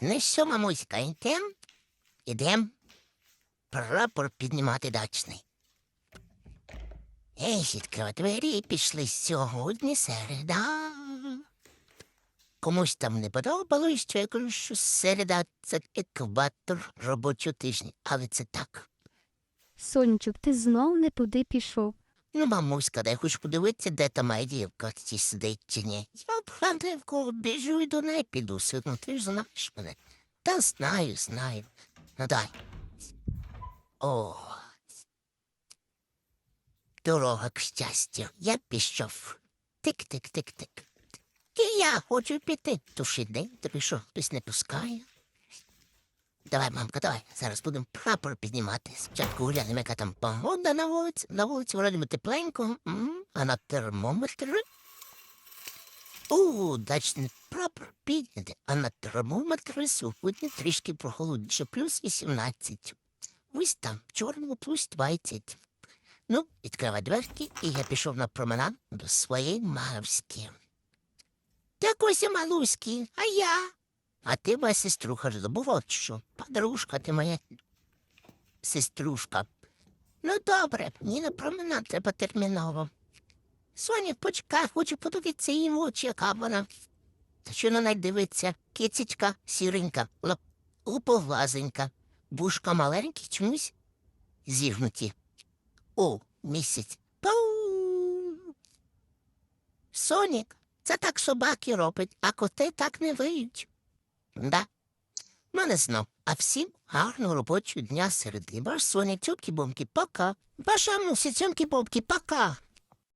Ну що, мамуська, йдем? Ідем. Прапор піднімати дачний. Ей, відкрив двері пішли сьогодні середа. Комусь там не подобалось, що я кажу, що середа це екватор робочого тижня, але це так. Сонечок, ти знов не туди пішов. Ну, мамуська, дай хоч подивитися, де та моя дівка ці сидить чи ні. Я кого біжу і до неї піду, сину, ти ж знаєш мене. Та знаю, знаю. Ну дай. О. Дорога к щастю. Я пішов. Тик-тик-тик-тик. І я хочу піти. Туші день, тобі що, хтось не пускає. Давай, мамка, давай. Зараз будемо прапор піднімати. Спочатку глянемо, яка там погода на вулиці. На вулиці вроді би тепленько, а на термометр. У, дачний прапор підняти, а на термометр сьогодні трішки прохолодніше, плюс 18. Ось там, в чорному плюс 20. Ну, відкривай дверки, і я пішов на променад до своєї мавськи. Так ось і малуськи, а я. А ти моя сеструха ж забула, чи що? Подружка ти моя сеструшка. Ну, добре, мені на променад треба терміново. Соня, почекай, хочу подивитися її в очі, яка вона. Та що на неї дивиться? Кицечка сіренька, луповлазенька, бушка маленькі чомусь зігнуті. О, місяць. Пау! Сонік, це так собаки роблять, а коти так не виють. Да. Мене знов. А всім гарного робочого дня середи. Ваш Соня, тюбки бомки пока. Ваша мусі цьомки бомки пока.